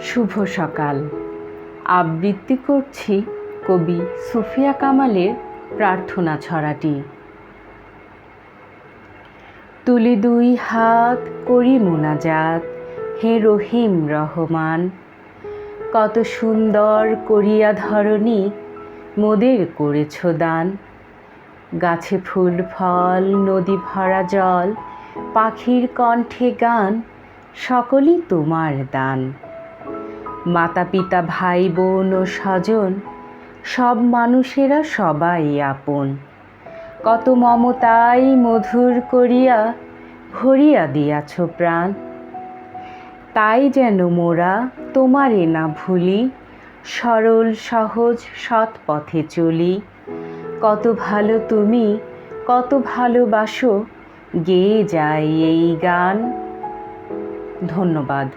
শুভ সকাল। আবৃত্তি করছি কবি সুফিয়া কামালের প্রার্থনা ছড়াটি। তুলি দুই হাত করি মোনাজাত, হে রহিম রহমান। কত সুন্দর করিয়া ধরণী মোদের করেছ দান। গাছে ফুল, ফল, নদী ভরা জল, পাখির কণ্ঠে গান, সকলই তোমার দান। মাতা পিতা ভাই বোন ও স্বজন, সব মানুষেরা সবাই আপন। কত মমতাই মধুর করিয়া ভরিয়া দিয়াছ প্রাণ। তাই যেন মোরা তোমারে না ভুলি, সরল, সহজ, সৎ পথে চলি। কত ভালো তুমি, কত ভালোবাসো গেয়ে যায় এই গান। ধন্যবাদ।